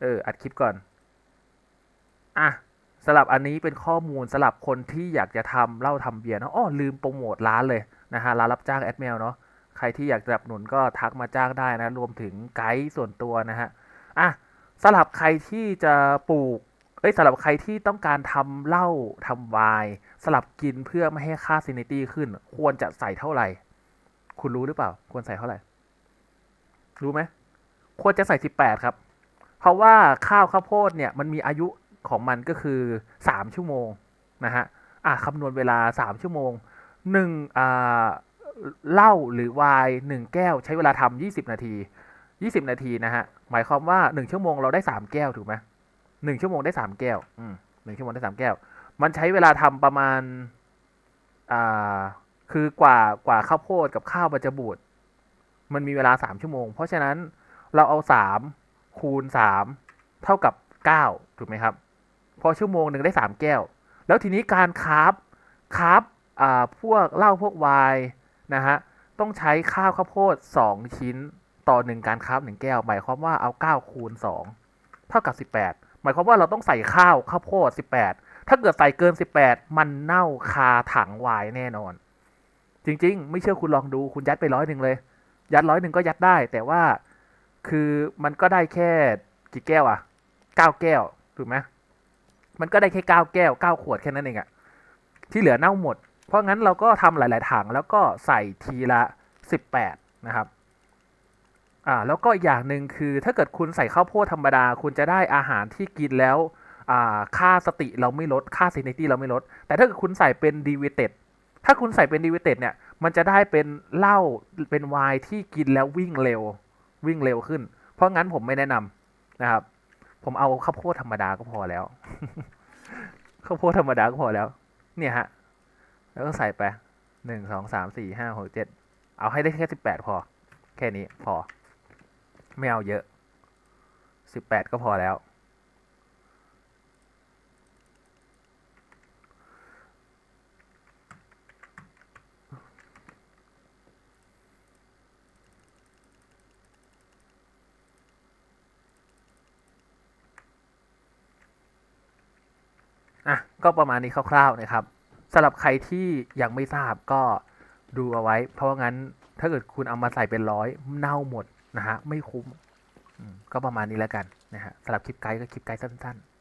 เออ อัดคลิปก่อน อะสำหรับอันนี้เป็นข้อมูลสำหรับคนที่อยากจะทำเหล้าทำเบียร์นะอ้อลืมโปรโมทร้านเลยนะฮะร้านรับจ้างแอดเมลเนาะใครที่อยากสนับสนุนก็ทักมาจ้างได้นะ รวมถึงไกด์ส่วนตัวนะฮะอะสำหรับใครที่จะปลูกเอ้ยสำหรับใครที่ต้องการทำเหล้าทำไวน์สลับกินเพื่อไม่ให้ค่าซินิตี้ขึ้น ควรจะใส่เท่าไหร่ คุณรู้หรือเปล่า ควรใส่เท่าไหร่ รู้ไหมควรจะใส่สิบแปดครับ เพราะว่าข้าวข้าวโพดเนี่ยมันมีอายุของมันก็คือสามชั่วโมงนะฮะอะคำนวณเวลาสามชั่วโมงหนึ่งอ่าเหล้าหรือไวน์หนึ่งแก้วใช้เวลาทำยี่สิบนาทียี่สิบนาทีนะฮะหมายความว่าหนึ่งชั่วโมงเราได้สามแก้วถูกไหมหนึ่งชั่วโมงได้สามแก้ว อืมหนึ่งชั่วโมงได้สามแก้ว มันใช้เวลาทำประมาณ อ่า คือกว่ากว่าข้าวโพดกับข้าวมันจะบูด มันมีเวลาสามชั่วโมง เพราะฉะนั้นเราเอาสาม คูณสามเท่ากับเก้าถูกไหมครับ พอชั่วโมงหนึ่งได้สามแก้ว แล้วทีนี้การคาร์บคาร์บพวกเหล้าพวกไวน์นะฮะต้องใช้ข้าวข้าวโพดสองชิ้นต่อหนึ่งการคาร์บหนึ่งแก้ว หมายความว่าเอาเก้าคูณสองเท่ากับสิบแปดหมายความว่าเราต้องใส่ข้าวข้าวโพดสิบแปดถ้าเกิดใส่เกินสิบแปดมันเน่าคาถังไวน์แน่นอน จริง ๆ ไม่เชื่อคุณลองดูคุณยัดไปร้อยหนึ่งเลย ยัดร้อยหนึ่งก็ยัดได้ แต่ว่า คือมันก็ได้แค่กี่แก้วอะเก้าแก้วถูกไหมมันก็ได้แค่เก้าแก้วเก้าขวดแค่นั้นเองอะที่เหลือเน่าหมด เพราะงั้นเราก็ทำหลาย ๆ ถังแล้วก็ใส่ทีละสิบแปดนะครับอ่าแล้วก็อีกอย่างหนึ่งคือถ้าเกิดคุณใส่ข้าวโพดธรรมดา คุณจะได้อาหารที่กินแล้วอ่าค่าสติเราไม่ลด ค่าซินิตี้เราไม่ลด แต่ถ้าเกิดคุณใส่เป็นดีเวเต็ดถ้าคุณใส่เป็นดีเวเต็ดเนี่ย มันจะได้เป็นเหล้าเป็นไวน์ที่กินแล้ววิ่งเร็ว วิ่งเร็วขึ้น เพราะงั้นผมไม่แนะนำนะครับ ผมเอาข้าวโพดธรรมดาก็พอแล้วข้าวโพดธรรมดาก็พอแล้ว เนี่ยฮะ แล้วก็ใส่ไปหนึ่งสองสามสี่ห้าหกเจ็ดเอาให้ได้แค่สิบแปดพอ แค่นี้พอ ไม่เอาเยอะสิบแปดก็พอแล้ว อะก็ประมาณนี้คร่าวๆนะครับสำหรับใครที่ยังไม่ทราบก็ดูเอาไว้ เพราะงั้นถ้าเกิดคุณเอามาใส่เป็นร้อยเน่าหมดนะฮะไม่คุ้มก็ประมาณนี้แล้วกันนะฮะสำหรับคลิปไกด์ก็คลิปไกด์สั้น ๆ